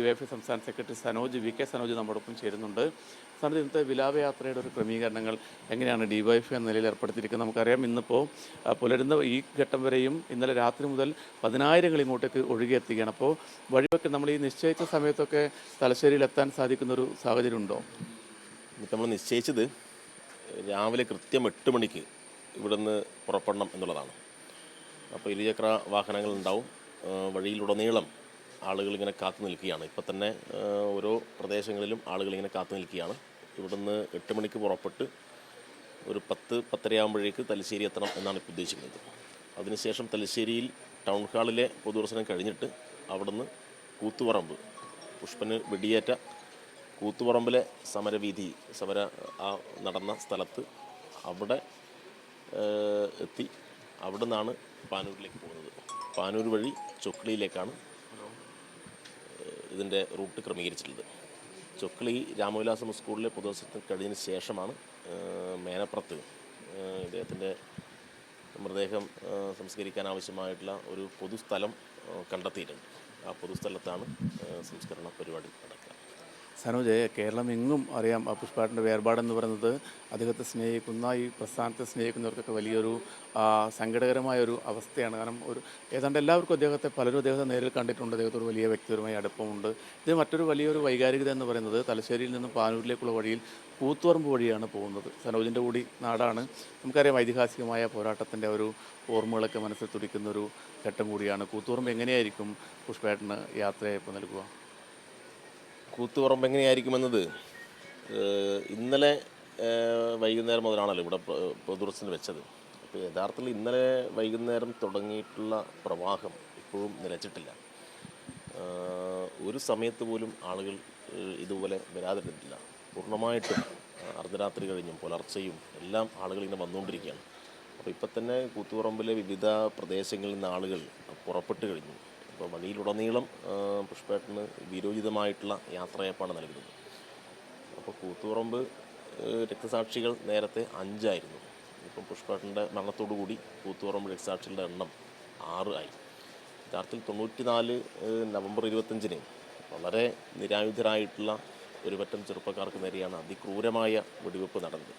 DYFI സംസ്ഥാന secretary Sanoj V K Sanoj നമ്മോടൊപ്പം ചേരുന്നുണ്ട്. സനോജ് ഇന്നത്തെ വിലാപയാത്രയുടെ ഒരു ക്രമീകരണങ്ങൾ എങ്ങനെയാണ് ഡിവൈഎഫ്ഐ എന്ന നിലയിൽ ഏർപ്പെടുത്തിയിരിക്കുന്നത് നമുക്കറിയാം. ഇന്നിപ്പോൾ പുലരുന്ന ഈ ഘട്ടം വരെയും ഇന്നലെ രാത്രി മുതൽ പതിനായിരങ്ങൾ ഇങ്ങോട്ടേക്ക് ഒഴുകിയെത്തുകയാണ്. അപ്പോൾ വഴിവെക്ക് നമ്മൾ ഈ നിശ്ചയിച്ച സമയത്തൊക്കെ തലശ്ശേരിയിൽ എത്താൻ സാധിക്കുന്ന ഒരു സാഹചര്യം ഉണ്ടോ നമ്മൾ നിശ്ചയിച്ചത് രാവിലെ കൃത്യം എട്ട് മണിക്ക് ഇവിടുന്ന് പുറപ്പെടണം എന്നുള്ളതാണ്. അപ്പോൾ ഇരുചക്ര വാഹനങ്ങൾ ഉണ്ടാവും. വഴിയിലുടനീളം ആളുകൾ ഇങ്ങനെ കാത്തു നിൽക്കുകയാണ്. ഇപ്പം തന്നെ ഓരോ പ്രദേശങ്ങളിലും ആളുകളിങ്ങനെ കാത്തു നിൽക്കുകയാണ്. ഇവിടുന്ന് എട്ട് മണിക്ക് പുറപ്പെട്ട് ഒരു പത്ത് പത്തരയാകുമ്പോഴേക്ക് തലശ്ശേരി എത്തണം എന്നാണ് ഇപ്പോൾ ഉദ്ദേശിക്കുന്നത്. അതിനുശേഷം തലശ്ശേരിയിൽ ടൗൺ ഹാളിലെ പൊതുദർശനം കഴിഞ്ഞിട്ട് അവിടുന്ന് കൂത്തുപറമ്പ് പുഷ്പന് വെടിയേറ്റ കൂത്തുപറമ്പിലെ സമരവീതി സമര ആ നടന്ന സ്ഥലത്ത് അവിടെ എത്തി. അവിടെ നിന്നാണ് പാനൂരിലേക്ക് പോകുന്നത്. പാനൂർ വഴി ചൊക്ലിയിലേക്കാണ് ഇതിന്റെ റൂട്ട് ക്രമീകരിച്ചിട്ടുള്ളത്. ചൊക്ലി രാമവിലാസം സ്കൂളിലെ പൊതുദർശനത്തിന് കഴിഞ്ഞതിന് ശേഷമാണ് മേനപ്പുറത്ത് ഇദ്ദേഹത്തിന്റെ മൃതദേഹം സംസ്കരിക്കാൻ ആവശ്യമായിട്ടുള്ള ഒരു പൊതുസ്ഥലം കണ്ടെത്തിയിട്ടുണ്ട്. ആ പൊതുസ്ഥലത്താണ് സംസ്കരണ പരിപാടി നടക്കുക. സനോജ് കേരളം എങ്ങും അറിയാം. പുഷ്പാട്ടിന്റെ വേർപാടെന്ന് പറയുന്നത് അദ്ദേഹത്തെ സ്നേഹിക്കുന്ന ഈ പ്രസ്ഥാനത്തെ സ്നേഹിക്കുന്നവർക്കൊക്കെ വലിയൊരു ആ, സങ്കടകരമായ ഒരു അവസ്ഥയാണ്. കാരണം ഒരു ഏതാണ്ട് എല്ലാവർക്കും അദ്ദേഹത്തെ പലരും അദ്ദേഹത്തെ നേരിൽ കണ്ടിട്ടുണ്ട്. അദ്ദേഹത്തോട് വലിയ വ്യക്തിപരമായ അടുപ്പമുണ്ട്. ഇത് മറ്റൊരു വലിയൊരു വൈകാരികത എന്ന് പറയുന്നത് തലശ്ശേരിയിൽ നിന്ന് പാനൂരിലേക്കുള്ള വഴിയിൽ കൂത്തുപറമ്പ് വഴിയാണ് പോകുന്നത്. സനോജിന്റെ കൂടി നാടാണ്. നമുക്കറിയാം ഐതിഹാസികമായ പോരാട്ടത്തിന്റെ ഒരു ഓർമ്മകളൊക്കെ മനസ്സിൽ തുടിക്കുന്ന ഒരു ഘട്ടം കൂടിയാണ്. കൂത്തുപറമ്പ് എങ്ങനെയായിരിക്കും പുഷ്പേട്ടന് യാത്രയപ്പം നൽകുക? കൂത്തുപറമ്പ് എങ്ങനെയായിരിക്കുമെന്നത്? ഇന്നലെ വൈകുന്നേരം മുതലാണല്ലോ ഇവിടെ പൊതുദർശനം വെച്ചത്. അപ്പോൾ യഥാർത്ഥത്തിൽ ഇന്നലെ വൈകുന്നേരം തുടങ്ങിയിട്ടുള്ള പ്രവാഹം ഇപ്പോഴും നിലച്ചിട്ടില്ല. ഒരു സമയത്ത് പോലും ആളുകൾ ഇതുപോലെ വരാതിരുന്നിട്ടില്ല. പൂർണമായിട്ടും അർദ്ധരാത്രി കഴിഞ്ഞും പുലർച്ചെയും എല്ലാം ആളുകൾ ഇങ്ങനെ വന്നുകൊണ്ടിരിക്കുകയാണ്. അപ്പോൾ ഇപ്പം തന്നെ കൂത്തുപറമ്പിലെ വിവിധ പ്രദേശങ്ങളിൽ നിന്ന് ആളുകൾ പുറപ്പെട്ട് കഴിഞ്ഞു. അപ്പോൾ വഴിയിലുടനീളം പുഷ്പേട്ടന് വീരോചിതമായിട്ടുള്ള യാത്രയപ്പാണ് നൽകുന്നത്. അപ്പോൾ കൂത്തുപറമ്പ് രക്തസാക്ഷികൾ നേരത്തെ അഞ്ചായിരുന്നു. ഇപ്പം പുഷ്പേട്ടന്റെ മരണത്തോടു കൂടി കൂത്തുപറമ്പ് രക്തസാക്ഷികളുടെ എണ്ണം ആറ് ആയി. യഥാർത്ഥത്തിൽ തൊണ്ണൂറ്റിനാല് നാല് നവംബർ ഇരുപത്തഞ്ചിന് വളരെ നിരായുധരായിട്ടുള്ള ഒരു പറ്റം ചെറുപ്പക്കാർക്ക് നേരെയാണ് അതിക്രൂരമായ വെടിവെപ്പ് നടന്നത്.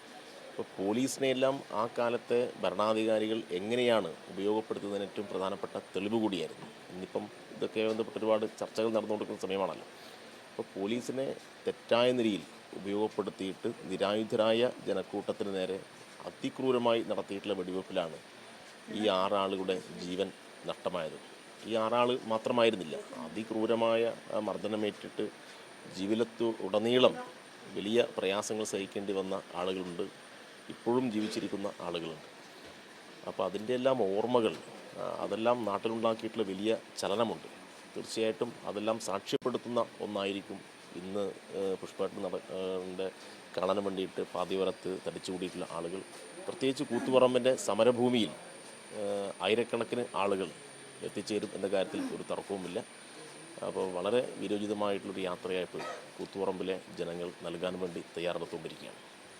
അപ്പോൾ പോലീസിനെ എല്ലാം ആ കാലത്തെ ഭരണാധികാരികൾ എങ്ങനെയാണ് ഉപയോഗപ്പെടുത്തുന്നതിന് ഏറ്റവും പ്രധാനപ്പെട്ട തെളിവ് കൂടിയായിരുന്നു. ഇന്നിപ്പം ഇതൊക്കെ ബന്ധപ്പെട്ട് ഒരുപാട് ചർച്ചകൾ നടന്നുകൊണ്ടിരിക്കുന്ന സമയമാണല്ലോ. അപ്പോൾ പോലീസിനെ തെറ്റായ നിലയിൽ ഉപയോഗപ്പെടുത്തിയിട്ട് നിരായുധരായ ജനക്കൂട്ടത്തിന് നേരെ അതിക്രൂരമായി നടത്തിയിട്ടുള്ള വെടിവെപ്പിലാണ് ഈ ആറാളുകളുടെ ജീവൻ നഷ്ടമായത്. ഈ ആറാൾ മാത്രമായിരുന്നില്ല. അതിക്രൂരമായ മർദ്ദനമേറ്റിട്ട് ജീവിതത്തു ഉടനീളം വലിയ പ്രയാസങ്ങൾ സഹിക്കേണ്ടി വന്ന ആളുകളുണ്ട്. ഇപ്പോഴും ജീവിച്ചിരിക്കുന്ന ആളുകളുണ്ട്. അപ്പോൾ അതിന്റെ എല്ലാം ഓർമ്മകൾ അതെല്ലാം നാട്ടിലുണ്ടാക്കിയിട്ടുള്ള വലിയ ചലനമുണ്ട്. തീർച്ചയായിട്ടും അതെല്ലാം സാക്ഷ്യപ്പെടുത്തുന്ന ഒന്നായിരിക്കും ഇന്ന് പുഷ്പാട്ട് നട കാണാൻ വേണ്ടിയിട്ട് പാതിവരത്ത് തടിച്ചുകൂടിയിട്ടുള്ള ആളുകൾ. പ്രത്യേകിച്ച് കൂത്തുപറമ്പിന്റെ സമരഭൂമിയിൽ ആയിരക്കണക്കിന് ആളുകൾ എത്തിച്ചേരും എന്ന കാര്യത്തിൽ ഒരു തർക്കവുമില്ല. അപ്പോൾ വളരെ വിരോചിതമായിട്ടുള്ളൊരു യാത്രയായിട്ട് കൂത്തുപറമ്പിലെ ജനങ്ങൾ നൽകാൻ വേണ്ടി തയ്യാറെടുത്തുകൊണ്ടിരിക്കുകയാണ്.